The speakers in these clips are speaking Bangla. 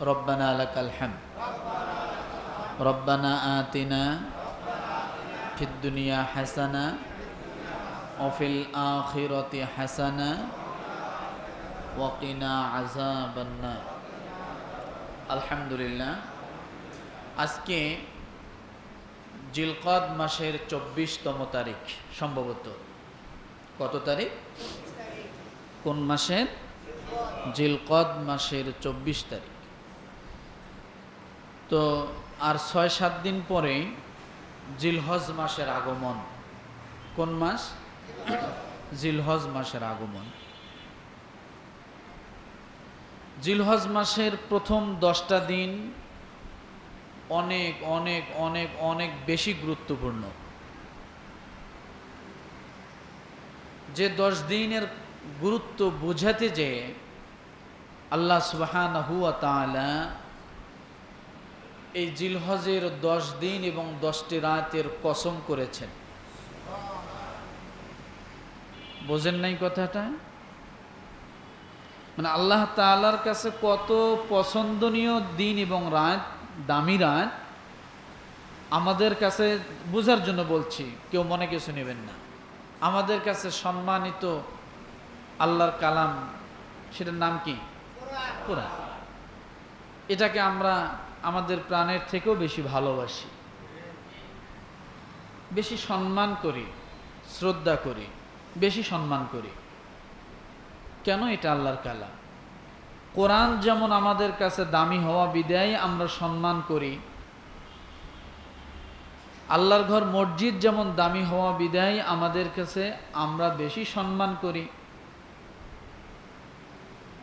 ربنا لك الحمد ربنا آتنا في الدنيا حسنة وفي الآخرة حسنة وقنا عذاب النار الحمد لله আজকে জিলকদ মাসের চব্বিশতম তারিখ সম্ভবত কত তারিখ কোন মাসের জিলকদ মাসের চব্বিশ তারিখ তো আর ছয়, সাত দিন পরে জিলহজ মাসের আগমন। কোন মাস? জিলহজ মাসের আগমন। জিলহজ মাসের প্রথম দশটা দিন অনেক অনেক অনেক অনেক বেশি গুরুত্বপূর্ণ। যে দশ দিনের গুরুত্ব বোঝাতে যে আল্লাহ তালা এই জিলহজের দশ দিন এবং দশটি রাতের কসম করেছেন। বোঝেন নাই কথাটা? মানে আল্লাহ তালার কাছে কত পছন্দনীয় দিন এবং রাত দামি রাত আমাদের কাছে বোঝার জন্য বলছি কেউ মনে কিছু নেবেন না। আমাদের কাছে সম্মানিত আল্লাহর কালাম সেটার নাম কি? কোরআন। এটাকে আমরা আমাদের প্রাণের থেকেও বেশি ভালোবাসি। বেশি সম্মান করি, শ্রদ্ধা করি, বেশি সম্মান করি। কেন এটা আল্লাহর কালাম? কোরআন যেমন আমাদের কাছে দামি হওয়া বিদায় আমরা সম্মান করি, আল্লাহর ঘর মসজিদ যেমন দামি হওয়া বিদায় আমাদের কাছে আমরা বেশি সম্মান করি।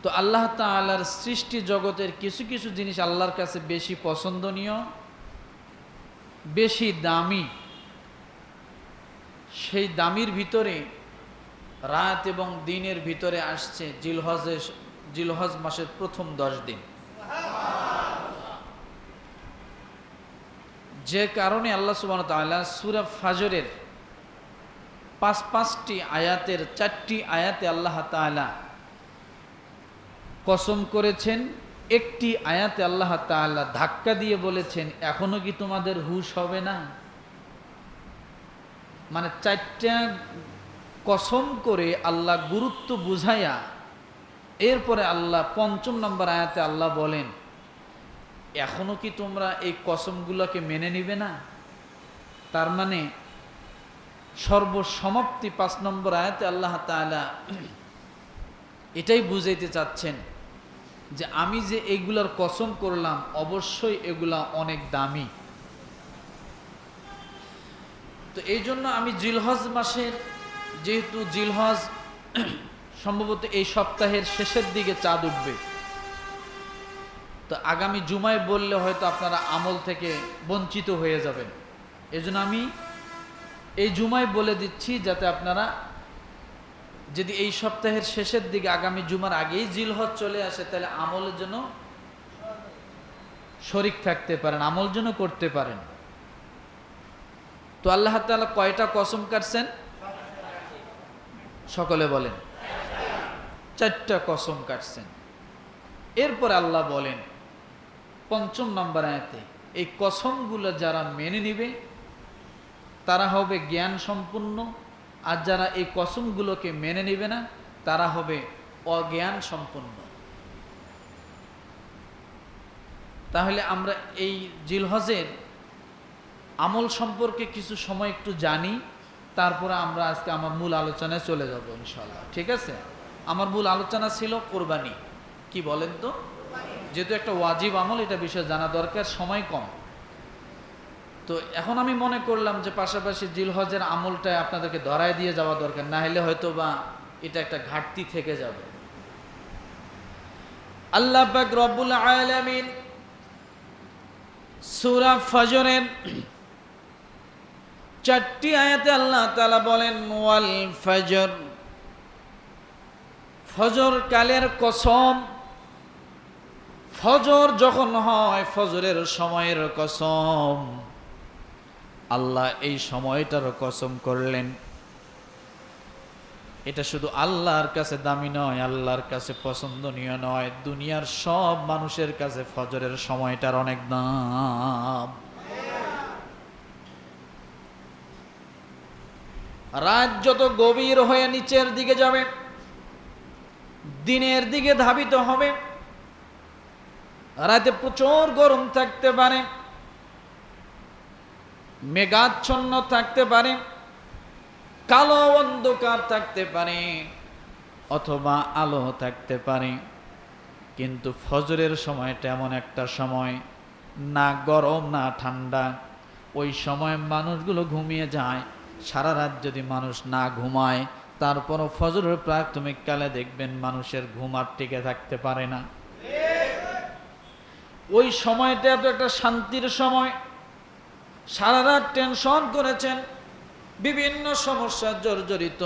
তো আল্লাহ তালার সৃষ্টি জগতের কিছু কিছু জিনিস আল্লাহর কাছে বেশি পছন্দনীয়, বেশি দামি। সেই দামির ভিতরে রাত এবং দিনের ভিতরে আসছে জিলহজের, জিলহজ মাসের প্রথম দশ দিন। যে কারণে আল্লাহ সুবান তাল্লাহ সুরা ফাজরের পাঁচ পাঁচটি আয়াতের, চারটি আয়াতে আল্লাহ তালা কসম করেছেন, একটি আয়াতে আল্লাহ তাআলা ধাক্কা দিয়ে বলেছেন, এখনও কি তোমাদের হুশ হবে না? মানে চারটা কসম করে আল্লাহ গুরুত্ব বুঝাইয়া এরপরে আল্লাহ পঞ্চম নম্বর আয়াতে আল্লাহ বলেন, এখনও কি তোমরা এই কসমগুলোকে মেনে নিবে না? তার মানে সর্বসমাপ্তি পাঁচ নম্বর আয়াতে আল্লাহ তাআলা এটাই বুঝাইতে চাচ্ছেন যে আমি যে এইগুলার কসম করলাম, অবশ্যই এগুলা অনেক দামি। তো এই জন্য আমি জিলহজ মাসের, যেহেতু জিলহজ সম্ভবত এই সপ্তাহের শেষের দিকে চাঁদ উঠবে। তো আগামী জুমায় বললে হয়তো আপনারা আমল থেকে বঞ্চিত হয়ে যাবেন। এজন্য আমি এই জুমায় বলে দিচ্ছি যাতে আপনারা যদি এই সপ্তাহের শেষের দিকে আগামী জুমার আগেই জিলহজ চলে আসে, তাহলে আমলের জন্য শরিক থাকতে পারেন, আমল জন্য করতে পারেন। তো আল্লাহ তাআলা কয়টা কসম কাটছেন? সকলে বলেন। চারটা কসম কাটছেন। এরপর আল্লাহ বলেন, পঞ্চম নম্বর আয়াতে, এই কসমগুলো যারা মেনে নিবে, তারা হবে জ্ঞান সম্পূর্ণ আর যারা এই কসমগুলোকে মেনে নেবে না, তারা হবে অজ্ঞান সম্পন্ন তাহলে আমরা এই জিলহজের আমল সম্পর্কে কিছু সময় একটু জানি, তারপরে আমরা আজকে আমার মূল আলোচনায় চলে যাব ইনশাল্লাহ ঠিক আছে? আমার মূল আলোচনা ছিল কোরবানি। কি বলেন তো? যেহেতু একটা ওয়াজিব আমল, এটা বিষয়ে জানা দরকার, সময় কম। তো এখন আমি মনে করলাম যে পাশাপাশি জিলহজের আমলটা আপনাদেরকে ধরায় দিয়ে যাওয়া দরকার না হলে হয়তো বা এটা একটা ঘাটতি থেকে যাবে। আল্লাহ পাক রব্বুল আলামিন সূরা ফজরের চারটি আয়াতে আল্লাহ তাআলা বলেন, ওয়াল ফজর। ফজর কালের কসম, ফজর যখন হয় ফজরের সময়ের কসম। আল্লাহ এই সময়টার কসম করলেন। এটা শুধু আল্লাহর কাছে দামি নয়, আল্লাহর কাছে পছন্দনীয় নয়। দুনিয়ার সব মানুষের কাছে ফজরের সময়টার অনেক দাম। রাত যত গভীর হয়ে নিচের দিকে যাবে, দিনের দিকে ধাবিত হবে, রাতে প্রচুর গরম থাকতে পারে। মেঘাচ্ছন্ন থাকতে পারে কালো অন্ধকার থাকতে পারে অথবা আলো থাকতে পারে। কিন্তু ফজরের সময়টা এমন একটা সময় না গরম না ঠান্ডা। ওই সময় মানুষগুলো ঘুমিয়ে যায়। সারা রাত যদি মানুষ না ঘুমায় তারপরও ফজরের প্রাথমিক কালে দেখবেন মানুষের ঘুম আর টিকে থাকতে পারে না। ওই সময়টা তো একটা শান্তির সময় সারা রাত টেনশন করেছেন। বিভিন্ন সমস্যা জর্জরিত।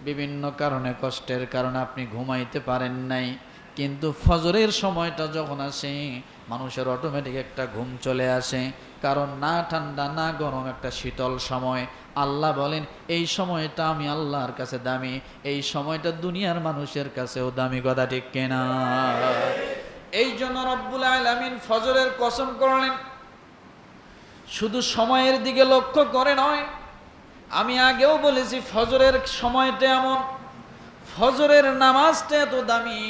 বিভিন্ন কারণে কষ্টের কারণে আপনি ঘুমাইতে পারেন নাই। কিন্তু ফজরের সময়টা যখন আসে মানুষের অটোমেটিক একটা ঘুম চলে আসে। কারণ না ঠান্ডা না গরম একটা শীতল সময়। আল্লাহ বলেন এই সময়টা আমি আল্লাহর কাছে দামি। এই সময়টা দুনিয়ার মানুষের কাছেও দামি। কথা ঠিক কেনা? এই জন্য রব্বুল আলামিন ফজরের কসম করলেন শুধু সময়ের দিকে লক্ষ্য করে নয়, আমি আগেও বলেছি ফজরের সময়টা এমন। ফজরের নামাজটা এত দামি।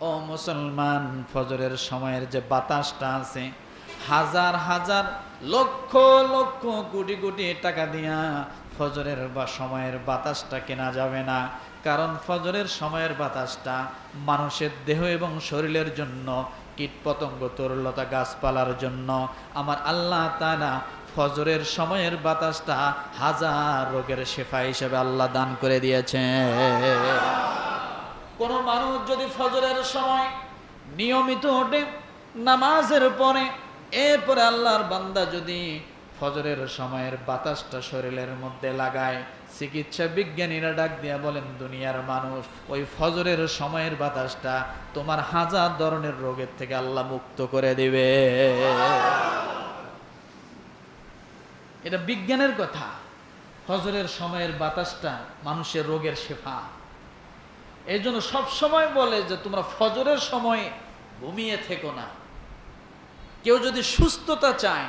ও মুসলমান, ফজরের সময়ের যে বাতাসটা আছে, হাজার হাজার লক্ষ লক্ষ কোটি কোটি টাকা দিয়া ফজরের বা সময়ের বাতাসটা কেনা যাবে না। কারণ ফজরের সময়ের বাতাসটা মানুষের দেহ এবং শরীরের জন্য কীটপতঙ্গ তরুলতা গাছপালার জন্য। আমার আল্লাহ তাআলা ফজরের সময়ের বাতাসটা হাজার রোগের শেফা হিসেবে আল্লাহ দান করে দিয়েছে কোন মানুষ যদি ফজরের সময় নিয়মিত ওঠে, নামাজের পরে, এরপরে আল্লাহর বান্দা যদি ফজরের সময়ের বাতাসটা শরীরের মধ্যে লাগায় চিকিৎসা বিজ্ঞানীরা ডাক দিয়া বলেন, দুনিয়ার মানুষ, ওই ফজরের সময়ের বাতাসটা তোমার হাজার ধরনের রোগের থেকে আল্লাহ মুক্ত করে দিবে। এটা বিজ্ঞানের কথা। ফজরের সময়ের বাতাসটা মানুষের রোগের শেফা। এই জন্য সবসময় বলে যে, তোমরা ফজরের সময় ঘুমিয়ে থেকো না। কেউ যদি সুস্থতা চায়,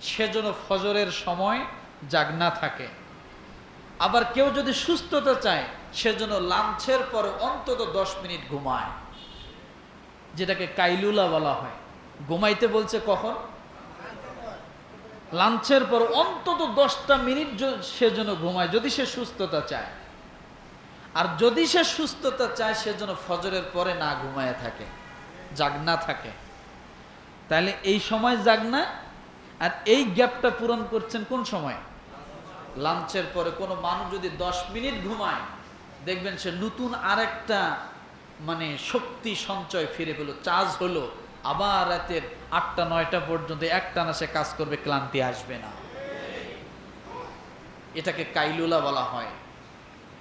সেজন্য ফজরের সময় জাগনা থাকে। আবার কেউ যদি সুস্থতা চায়, সেজন্য লাঞ্চের পর অন্তত দশ মিনিট ঘুমায়, যেটাকে কাইলুলা বলা হয়। ঘুমাইতে বলছে কখন? লাঞ্চের পর অন্তত দশটা মিনিট সে যেন ঘুমায়, যদি সে সুস্থতা চায়। আর যদি সে সুস্থতা চায় সে যেন ফজরের পরে না ঘুমায় থাকে জাগনা থাকে। তাহলে এই সময় জাগনা আর এই গ্যাপটা পূরণ করছেন কোন সময়? লাঞ্চের পরে কোনো মানুষ যদি দশ মিনিট ঘুমায়, দেখবেন সে নতুন আরেকটা মানে শক্তি সঞ্চয় ফিরে পেল, চার্জ হলো। আবার রাতের আটটা, নয়টা পর্যন্ত একটানা সে কাজ করবে, ক্লান্তি আসবে না। এটাকে কাইলুলা বলা হয়।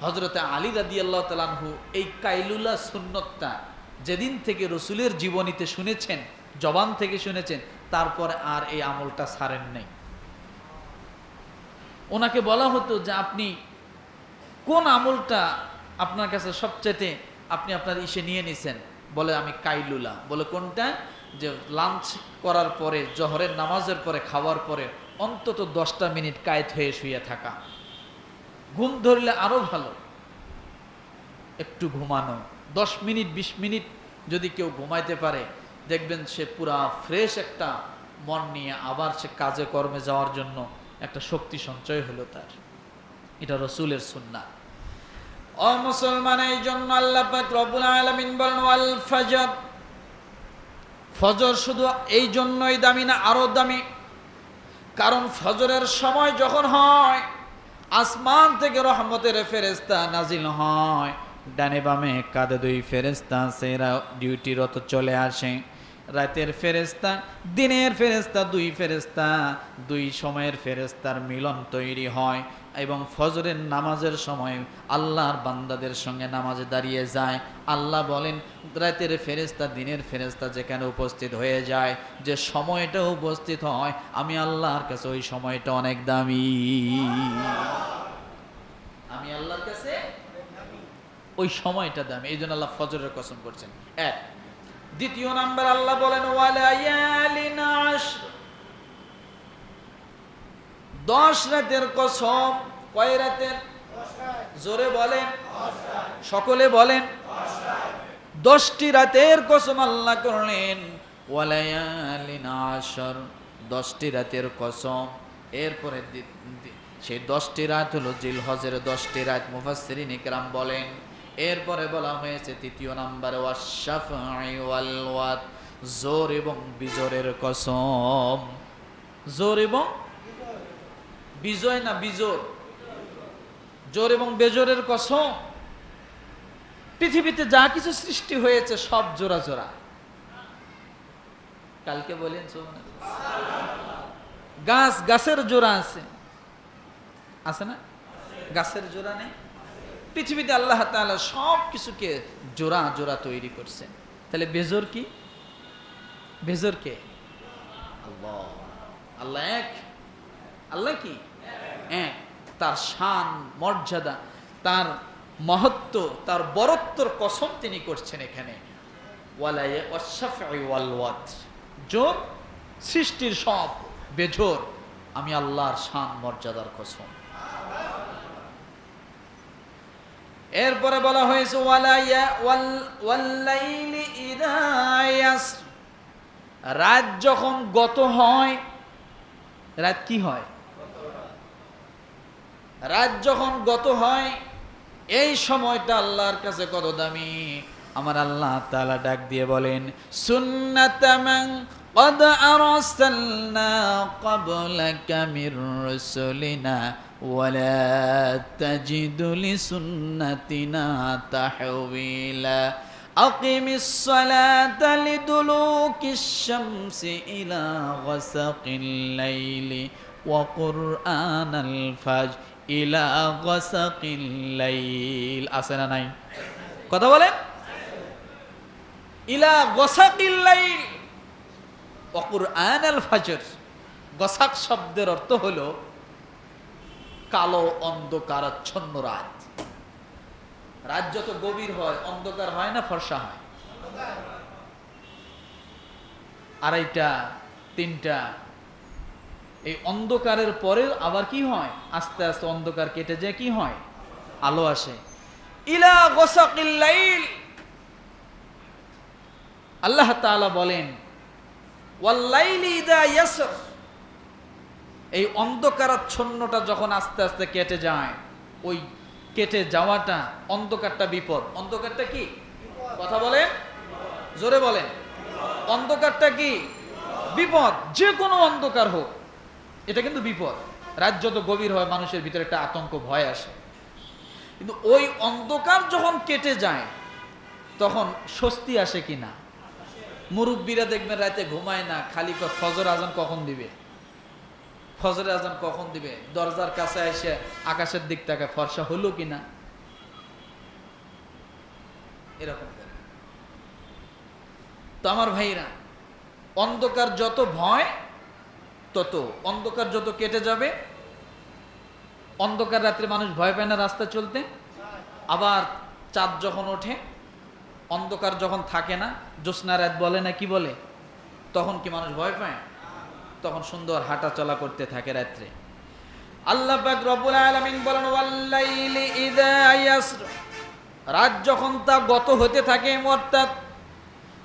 হজরতে আলী রাদি আল্লাহ তালানহু এই কাইলুলা সুন্নতটা যেদিন থেকে রসুলের জীবনীতে শুনেছেন, জবান থেকে শুনেছেন, তারপর আর এই আমলটা ছাড়েন নেই। ওনাকে বলা হতো যে আপনি কোন আমলটা আপনার কাছে সবচেয়ে আপনি আপনার ইসে নিয়ে নিছেন? বলে আমি কাইলুলা। বলে কোনটা? যে লাঞ্চ করার পরে, জহরের নামাজের পরে, খাওয়ার পরে অন্তত দশটা মিনিট কায়েত হয়ে শুয়ে থাকা। ঘুম ধরলে আরও ভালো। একটু ঘুমানো। দশ মিনিট, বিশ মিনিট যদি কেউ ঘুমাইতে পারে, দেখবেন সে পুরা ফ্রেশ একটা মন নিয়ে আবার সে কাজে কর্মে যাওয়ার জন্য একটা শক্তি সঞ্চয় হলো তার। এটা রসুলের সুন্না ও মুসলমান, এই জন্য আল্লাহ পাক রব্বুল আলামিন বলেন, ওয়াল ফজর। ফজর শুধু এই জন্যই দামি না, আরও দামি। কারণ ফজরের সময় যখন হয়, আসমান থেকে রহমতের ফেরেস্তা নাজিল হয়। ডানে বামে কাঁধে দুই ফেরেস্তা সেরা ডিউটিরত চলে আসে। রাতের ফেরেস্তা দিনের ফেরেস্তা দুই ফেরেস্তা দুই সময়ের ফেরেস্তার মিলন তৈরি হয় এবং ফজরের নামাজের সময় আল্লাহর বান্দাদের সঙ্গে নামাজে দাঁড়িয়ে যায়। আল্লাহ বলেন, রাতের ফেরেস্তা দিনের ফেরেস্তা যেখানে উপস্থিত হয়ে যায়, যে সময়টা উপস্থিত হয়, আমি আল্লাহর কাছে ওই সময়টা অনেক দামি। আমি আল্লাহর কাছে ওই সময়টা দামি। এই জন্য আল্লাহ ফজরের কসম করছেন। এক দ্বিতীয় নাম্বার আল্লাহ বলেন দশ রাতের কসম, কয় রাতের? জোরে বলেন। সকলে বলেন। দশটি রাতের কসম আল্লাহ করলেন আশর। দশটি রাতের কসম, এরপরে সেই দশটি রাত হলো জিল হজের দশটি রাত, মুফাসসিরিন ইকরাম বলেন। এরপরে বলা হয়েছে তৃতীয় নাম্বারে ওয়াত জোর এবং বিজোরের কসম। জোর এবং বিজয় না বিজোর? জোর এবং বেজোরের কসম। পৃথিবীতে যা কিছু সৃষ্টি হয়েছে সব জোড়া জোড়া। কালকে বলেন। গাছ, গাছের জোড়া আছে। আছে না? গাছের জোড়া নেই? পৃথিবীতে আল্লাহ তাআলা সব কিছুকে জোড়া জোড়া তৈরি করছেন তাহলে বেজোর কি? বেজোর কে? আল্লাহ। আল্লাহ এক। আল্লাহ কি? এক। তার শান মর্যাদা তার মহত্ব তার বরত্বর কসম তিনি করছেন এখানে। জোর সৃষ্টির সব বেজোর। আমি আল্লাহর শান মর্যাদার কসম। এরপরে বলা হয়েছে রাত যখন গত হয়, রাত কি হয়? রাত যখন গত হয়, এই সময়টা আল্লাহর কাছে কত দামি। আমার আল্লাহ তালা ডাক দিয়ে বলেন সুন্নাতামান قد أرسلنا قبلك من رسلنا ولا تجد لسنتنا تحويلا أقم الصلاة لدلوك الشمس إلى غسق الليل وقرآن الفجر إلى غسق الليل আসেনা নাই কথা বলেন ইলা গসাকিল লাইল অকুরআন আল ফাজর। গসাক শব্দের অর্থ হলো কালো অন্ধকারাচ্ছন্ন রাত। রাত যত গভীর হয়, অন্ধকার হয় না, ফর্সা হয়। আড়াইটা, তিনটা, এই অন্ধকারের পরে আবার কি হয়? আস্তে আস্তে অন্ধকার কেটে যায়, কি হয়? আলো আসে। ইলা গোসাকিল লাইল। আল্লাহ তাআলা বলেন ইয়াসর। এই অন্ধকারাচ্ছন্নটা যখন আস্তে আস্তে কেটে যায়, ওই কেটে যাওয়াটা অন্ধকারটা বিপদ। অন্ধকারটা কি? কথা বলেন? জোরে বলেন। অন্ধকারটা কি? বিপদ। যে কোনো অন্ধকার হোক, এটা কিন্তু বিপদ। রাত যত গভীর হয়, মানুষের ভিতরে একটা আতঙ্ক, ভয় আসে। কিন্তু ওই অন্ধকার যখন কেটে যায়, তখন স্বস্তি আসে কি না মুরব্বীরা দেখবেন রাতে ঘুমায় না, খালি ফজর আজান কখন দিবে? ফজরের আজান কখন দিবে? দরজার কাছে এসে আকাশের দিক থেকে ফর্সা হলো কি না এরকম তো আমার ভাইরা অন্ধকার যত ভয়, তত। অন্ধকার যত কেটে যাবে, অন্ধকার রাত্রে মানুষ ভয় পায় না রাস্তা চলতে? আবার চাঁদ যখন ওঠে অন্ধকার যখন থাকে না, জ্যোৎস্না রাত বলে না কি বলে? তখন কি মানুষ ভয় পায়? তখন সুন্দর হাঁটা চলা করতে থাকে রাত্রে। আল্লাহ পাক রব্বুল আলামিন বলেন রাত যখন তা গত হতে থাকে, অর্থাৎ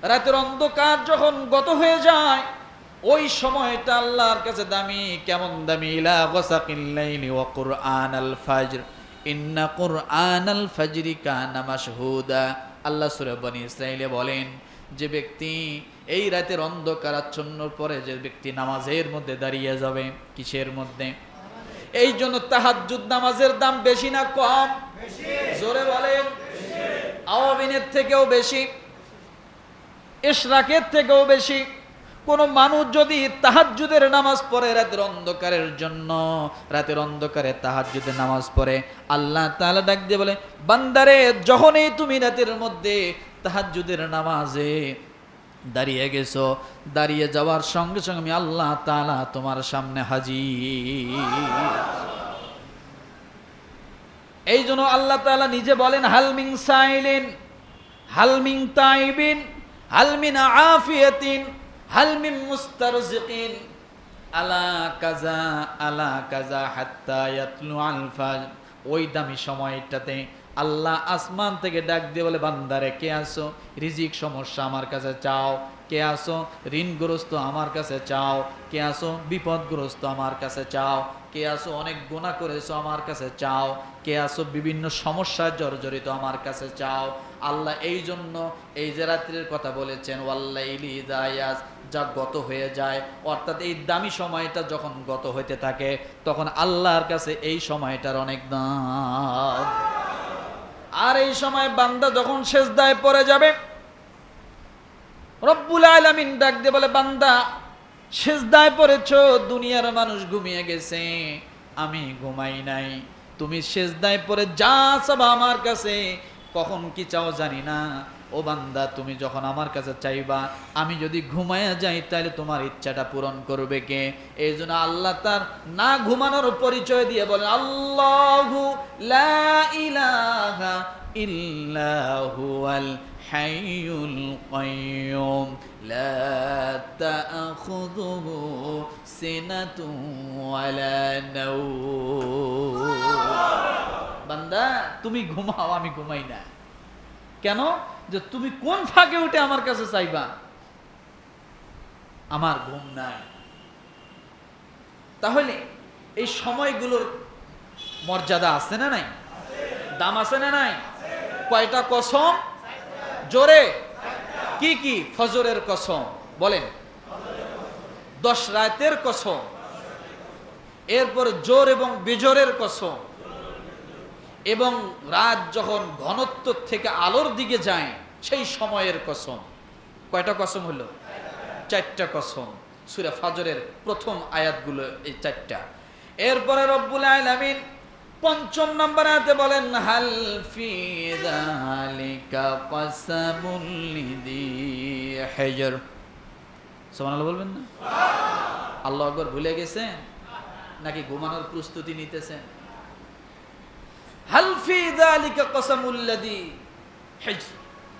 রাতের অন্ধকার যখন গত হয়ে যায়, ওই সময়টা আল্লাহর কাছে দামি, কেমন দামি? ইলা কুরআনাল ফাজর। ইন্না কুরআনাল ফাজরি কানা মাশহুদা। আল্লাহ সূরা ইসরায়েলে বলেন, যে ব্যক্তি এই রাতের অন্ধকার আচ্ছন্ন পরে যে ব্যক্তি নামাজের মধ্যে দাঁড়িয়ে যাবে, কিসের মধ্যে? এই জন্য তাহাজুদ নামাজের দাম বেশি না কম? জোরে বলেন। আওয়ামিনের থেকেও বেশি, ইশরাকের থেকেও বেশি। কোন মানুষ যদি তাহাজ্জুদের নামাজ পড়ে রাতের অন্ধকারের জন্য, রাতের অন্ধকারে তাহাজ্জুদের নামাজ পড়ে, আল্লাহ তাআলা ডাক দিয়ে বলে, বান্দারে, যখনই তুমি রাতের মধ্যে তাহাজ্জুদের নামাজে দাঁড়িয়ে গেছো, দাঁড়িয়ে যাওয়ার সঙ্গে সঙ্গে আমি আল্লাহ তালা তোমার সামনে হাজি এই জন্য আল্লাহ তাআলা নিজে বলেন হালমিং সাইলেন হালমিং তাইবিন হালমিন আফিয়াতিন হালমিন মুস্তারজিকিন আলা কাজা আলা কাজা ওই দামি সময়টাতে আল্লাহ আসমান থেকে ডাক দিয়ে বলে, বান্দারে, কে আসো রিজিক সমস্যা আমার কাছে চাও। কে আসো ঋণগ্রস্ত আমার কাছে চাও। কে আসো বিপদগ্রস্ত আমার কাছে চাও। কে আসো অনেক গুণা করেছ আমার কাছে চাও। কে আসো বিভিন্ন সমস্যায় জর্জরিত আমার কাছে চাও। আল্লাহ এই জন্য এই যে রাত্রির কথা বলেছেন ওয়াল্লাইলি ইদায়াস যা গত হয়ে যায়, অর্থাৎ এই দামি সময়টা যখন গত হইতে থাকে, তখন আল্লাহর কাছে এই সময়টার অনেক দাম। আর এই সময় বান্দা যখন শেষদায় পড়ে যাবে, রব্বুল আলামিন ডাক দিয়ে বলে, বান্দা শেষদায় পড়েছ, দুনিয়ার মানুষ ঘুমিয়ে গেছে। আমি ঘুমাই নাই। তুমি শেষদায় পরে যা চাবা আমার কাছে, কখন কি চাও জানি না। ও বান্দা, তুমি যখন আমার কাছে চাইবা, আমি যদি ঘুমায়া যাই তাহলে তোমার ইচ্ছাটা পূরণ করবে কে? এই জন্য আল্লাহ তার না ঘুমানোর পরিচয় দিয়ে বলেন, আল্লাহু লা ইলাহা ইল্লাহু আল হাইয়ুল লা সিনাতুন ওয়ালা নাওম। বান্দা, তুমি ঘুমাও, আমি ঘুমাই না। কেন? যে তুমি কোন ফাঁকে উঠে আমার কাছে চাইবা? আমার ঘুম নাই। তাহলে এই সময়গুলোর মর্যাদা আছে না নাই? দাম আছে না নাই? কয়টা কসম? জোরে। কি কি? ফজরের কসম। বলেন। দশ রাতের কসম। এরপর জোর এবং বেজোরের কসম। এবং রাত যখন ঘনত্ব থেকে আলোর দিকে যায়, সেই সময়ের কসম। কয়টা কসম হলো? চারটা কসম। সুরা ফাজরের প্রথম আয়াতগুলো এই চারটা। এরপরে রব্বুল আলামিন পঞ্চম নম্বর আয়াতে বলেন, হাল ফি যালিকা লিদি বলবেন না? আল্লাহ আকবার ভুলে গেছেন? নাকি ঘুমানোর প্রস্তুতি নিতেছেন? হালফি দালিকা কসামুল্লাদি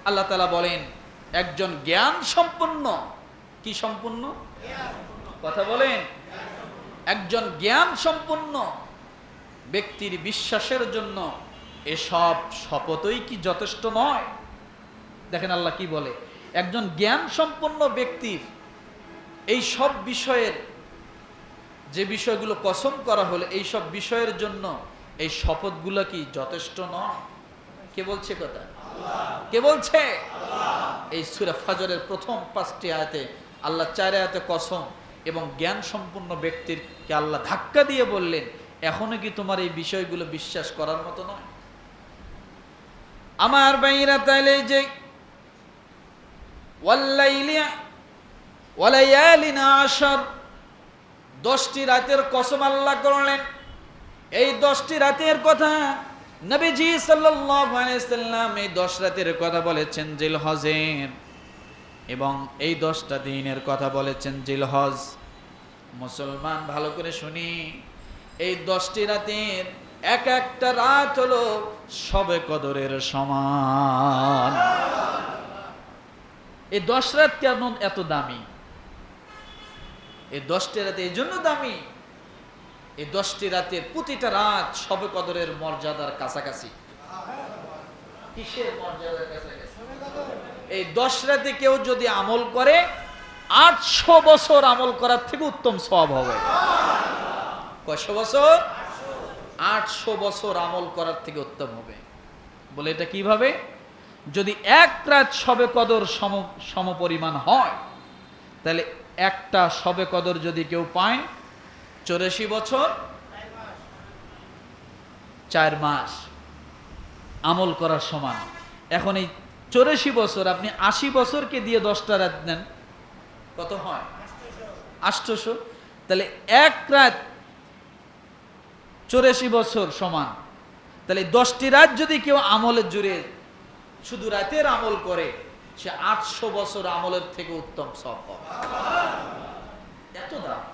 আল্লাহ তালা বলেন, একজন জ্ঞান সম্পন্ন, কি সম্পন্ন? কথা বলেন, একজন জ্ঞান সম্পন্ন ব্যক্তির বিশ্বাসের জন্য এসব শপথই কি যথেষ্ট নয়? দেখেন আল্লাহ কি বলে, একজন জ্ঞান সম্পন্ন ব্যক্তির এই সব বিষয়ের, যে বিষয়গুলো কসম করা হলো, এই সব বিষয়ের জন্য এই শপথগুলো কি যথেষ্ট নয়? কে বলছে কথা? কে বলছে? এই সুরা ফাজরের প্রথম পাঁচটি আয়াতে আল্লাহ চার আয়াতে কসম এবং জ্ঞান সম্পন্ন ব্যক্তির কে আল্লাহ ধাক্কা দিয়ে বললেন, এখনও কি তোমার এই বিষয়গুলো বিশ্বাস করার মতো নয়? আমার বাইরা তাইলে যে দশটি রাতের কসম আল্লাহ করলেন। এই দশটি রাতের কথা নবীজি সাল্লাম এই দশ রাতের কথা বলেছেন জিল হজের এবং এই দশটা দিনের কথা বলেছেন জিল হজ মুসলমান, ভালো করে শুনি। এই দশটি রাতের এক একটা রাত হলো সবে কদরের সমান। এই দশ রাত কেমন এত দামি? এই দশটি রাতে এই জন্য দামি এই দশটি রাতের প্রতিটা রাত সবে কদরের মর্যাদার কাছাকাছি। কিসের এই দশ রাতে কেউ যদি আমল করে, আটশো বছর আমল করার থেকে উত্তম সব হবে। কয়শো বছর? আটশো বছর আমল করার থেকে উত্তম হবে। বলে এটা কীভাবে? যদি এক রাত সবে কদর সম সম পরিমাণ হয়, তাহলে একটা সবে কদর যদি কেউ পায় চৌরাশি বছর? চার মাস। আমল করার সমান। এখন এই চৌরাশি বছর, আপনি আশি বছরকে দিয়ে দশটা রাত নেন। কত হয়? আষ্টশো তাহলে এক রাত চৌরাশি বছর সমান। তাহলে দশটি রাত যদি কেউ আমলের জুড়ে শুধু রাতের আমল করে, সে আটশো বছর আমলের থেকে উত্তম সব পাবে। এত দাম।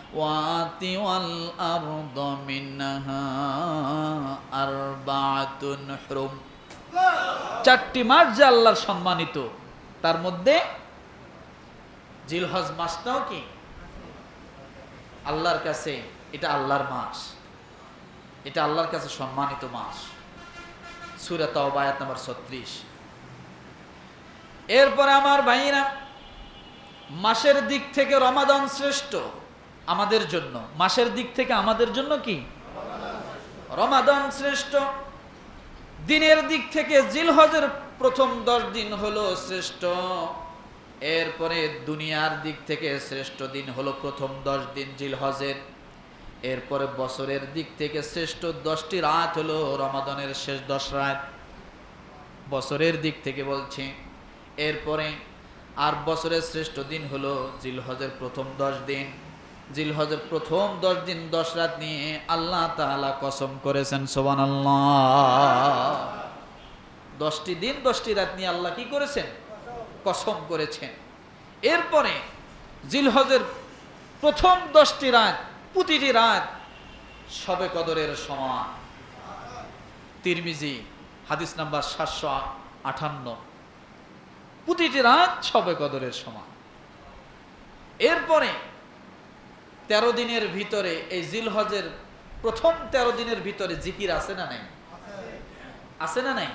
السماوات والأرض منها أربعة حرم চারটি মাস যে আল্লাহর সম্মানিত তার মধ্যে জিলহজ মাসটাও কি আল্লাহর কাছে এটা আল্লাহর মাস এটা আল্লাহর কাছে সম্মানিত মাস সুরা তাওবায়াত নাম্বার ছত্রিশ এরপরে আমার ভাইরা মাসের দিক থেকে রমাদান শ্রেষ্ঠ আমাদের জন্য। মাসের দিক থেকে আমাদের জন্য কি? রমাদান শ্রেষ্ঠ। দিনের দিক থেকে জিলহজের প্রথম দশ দিন হলো শ্রেষ্ঠ। এরপরে দুনিয়ার দিক থেকে শ্রেষ্ঠ দিন হলো প্রথম দশ দিন জিলহজের। এরপরে বছরের দিক থেকে শ্রেষ্ঠ দশটি রাত হলো রমাদানের শেষ দশ রাত। বছরের দিক থেকে বলছি। এরপরে আর বছরের শ্রেষ্ঠ দিন হলো জিলহজের প্রথম দশ দিন। জিলহজের প্রথম দশ দিন, দশ রাত নিয়ে আল্লাহ তাআলা কসম করেছেন সোবান দশটি দিন, দশটি রাত নিয়ে আল্লাহ কি করেছেন? কসম করেছেন। এরপরে জিলহজের প্রথম দশটি রাত, প্রতিটি রাত সবে কদরের সমান তিরমিজি, হাদিস নাম্বার সাতশো আঠান্ন প্রতিটি রাত সবে কদরের সমান এরপরে তেরো দিনের ভিতরে, এই জিলহজের প্রথম তেরো দিনের ভিতরে জিকির আছে না নাই? আছে না নাই?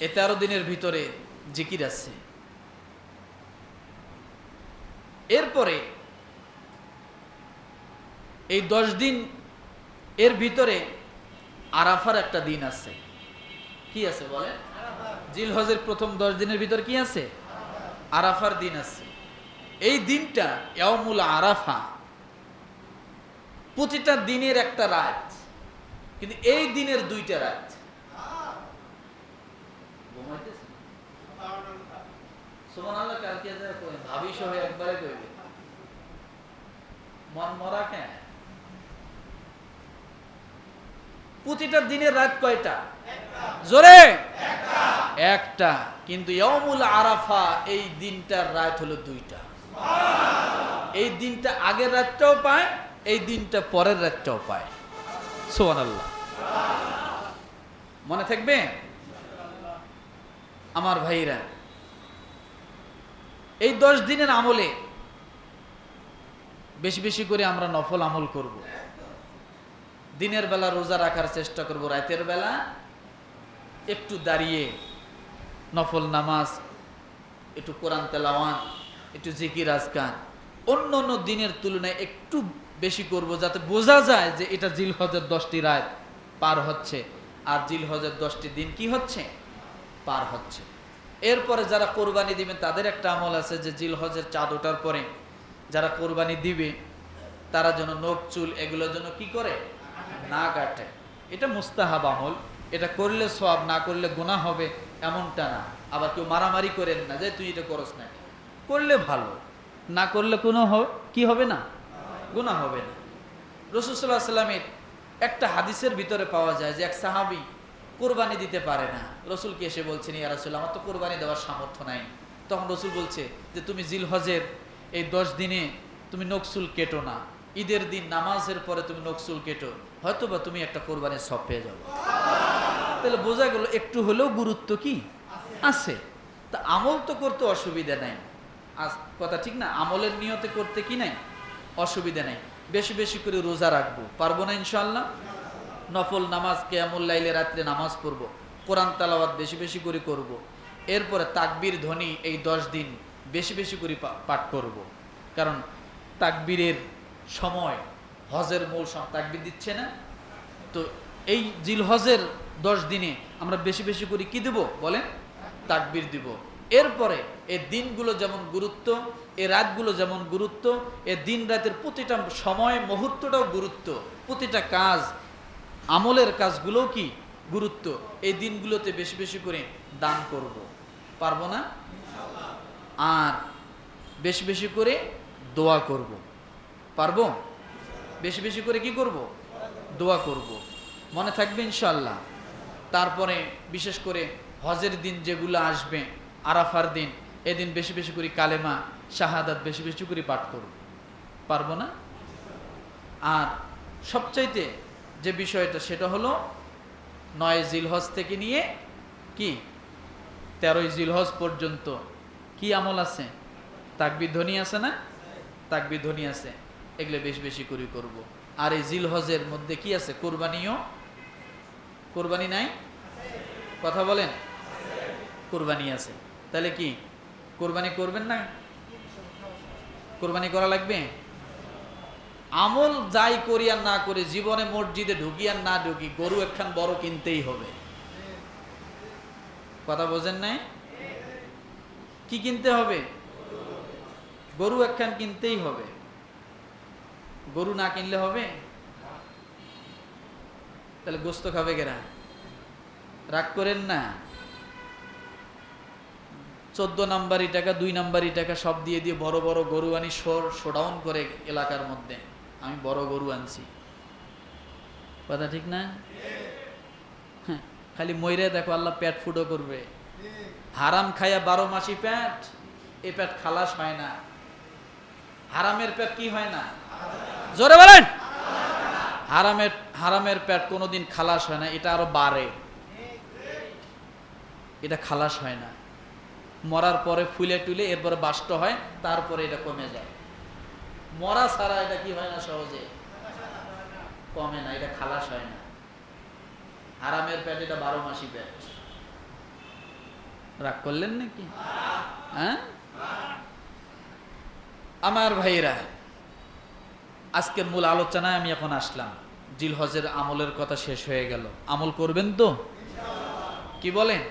এ তেরো দিনের ভিতরে জিকির আছে। এরপরে, এই দশ দিন এর ভিতরে আরাফার একটা দিন আছে। কি আছে বলে জিলহজের প্রথম দশ দিনের ভিতর কি আছে? আরাফার দিন আছে। এই দিনটা ইয়ামুল আরাফা, প্রতিটা দিনের একটা রাত, কিন্তু এই দিনের দুইটা রাত। প্রতিটা দিনের রাত কয়টা? জোরে? একটা। কিন্তু আরাফা, এই দিনটার রাত হলো দুইটা। এই দিনটা আগের রাতটাও পায়, এই দিনটা পরের রাতটাও পায়। সোহান আল্লাহ মনে থাকবে? আমার ভাইরা এই দশ দিনের আমলে বেশি বেশি করে আমরা নফল আমল করব। দিনের বেলা রোজা রাখার চেষ্টা করব, রাতের বেলা একটু দাঁড়িয়ে নফল নামাজ, একটু কোরআন তেলাওয়ান একটু জিকির আজকান অন্য অন্য দিনের তুলনায় একটু বেশি করব যাতে বোঝা যায় যে এটা জিলহজের দশটি রাত পার হচ্ছে। আর জিলহজের দশটি দিন কি হচ্ছে? পার হচ্ছে। এরপরে যারা কোরবানি দিবেন তাদের একটা আমল আছে যে জিলহজের চাঁদ ওঠার পরে যারা কোরবানি দিবে, তারা যেন নখ, চুল এগুলো যেন কি করে? না কাটে। এটা মুস্তাহাব আমল। এটা করলে সব না করলে গুনাহ হবে এমনটা না। আবার কেউ মারামারি করেন না যে, তুই এটা করস না করলে ভালো, না করলে কোনো কি হবে না? গুণা হবে না। রসুল্লাহ সাল্লামের একটা হাদিসের ভিতরে পাওয়া যায় যে এক সাহাবি কোরবানি দিতে পারে না। রসুলকে এসে বলছেন, ইয়া রাসুল আমার তো কোরবানি দেওয়ার সামর্থ্য নাই। তখন রসুল বলছে যে, তুমি জিলহজের এই দশ দিনে তুমি নকসুল কেটো না। ঈদের দিন নামাজের পরে তুমি নকসুল কেটো। হয়তো বা তুমি একটা কোরবানির সব পেয়ে যাব। তাহলে বোঝা গেল, একটু হলেও গুরুত্ব কি? আছে। তা আমল তো করতে অসুবিধা নাই। কথা ঠিক না? আমলের নিয়তে করতে কি নাই? অসুবিধা নাই। বেশি বেশি করে রোজা রাখব। পারব না ইনশাল্লাহ নফল নামাজ, কেয়ামুল লাইলে রাত্রে নামাজ পড়ব। কোরআন তালাবাদ বেশি বেশি করে করব। এরপরে তাকবীর ধ্বনি এই দশ দিন বেশি বেশি করে পাঠ করব। কারণ তাকবীরের সময়, হজের মূল সম তাকবীর দিচ্ছে না? তো এই জিল হজের দশ দিনে আমরা বেশি বেশি করে কি দেব? বলেন, তাকবীর দিব। এরপরে এই দিনগুলো যেমন গুরুত্ব, এ রাতগুলো যেমন গুরুত্ব, এ দিন রাতের প্রতিটা সময়, মুহূর্তটাও গুরুত্ব। প্রতিটা কাজ, আমলের কাজগুলোও কি গুরুত্ব? এই দিনগুলোতে বেশি বেশি করে দান করব। পারব না? আর বেশি বেশি করে দোয়া করব। পারব? বেশি বেশি করে কি করব? দোয়া করব। মনে থাকবে ইনশাল্লাহ তারপরে বিশেষ করে হজের দিন যেগুলো আসবে আরাফার দিন, এদিন বেশি বেশি করে কালেমা, শাহাদাত বেশি বেশি করে পাঠ করব। পারব না? আর সবচাইতে যে বিষয়টা, সেটা হলো নয় জিলহজ থেকে নিয়ে কি? তেরোই জিলহজ পর্যন্ত কি আমল আছে? তাকবি ধ্বনি আছে না? তাকবি ধ্বনি আছে। এগুলো বেশি বেশি করে করব। আর এই জিলহজের মধ্যে কি আছে? কোরবানিও? কোরবানি নাই? কথা বলেন? কোরবানি আছে। তাহলে কি? কোরবানি করবেন না? কোরবানি করা লাগবে? আমল যাই করি আর না করে, জীবনে মসজিদে ঢুকি আর না ঢুকি, গরু একখান বড় কিনতেই হবে। কথা বোঝেন নাই? কি কিনতে হবে? গরু একখান কিনতেই হবে। গরু না কিনলে হবে? তাহলে গোস্ত খাবে কেরা? রাগ করেন না? চোদ্দ নাম্বারি টাকা দুই নাম্বারি টাকা সব দিয়ে দিয়ে বড় বড় গরু আনি শোডাউন করে এলাকার মধ্যে। আমি বড় গরু আনছি। কথা ঠিক না? হ্যাঁ, খালি ময়রে দেখো আল্লাহ পেট ফুটো করবে। হারাম খাইয়া বারো মাসি প্যাট এ পেট খালাস হয় না। হারামের পেট কি হয় না? জোরে বলেন! হারামের হারামের পেট কোনোদিন খালাস হয় না এটা আরও বাড়ে। এটা খালাস হয় না। মরার পরে ফুলে টুলে এরপরে বাষ্ট হয়, তারপরে এটা কমে যায়। মরা ছাড়া এটা কি হয় না সহজে? কমে না, এটা খালাস হয় না। হারামের প্যাট এটা বারো মাসি প্যাট রাগ করলেন নাকি? হ্যাঁ? আমার ভাইরা আজকের মূল আলোচনায় আমি এখন আসলাম। জিলহজের আমলের কথা শেষ হয়ে গেল। আমল করবেন তো? কি বলেন?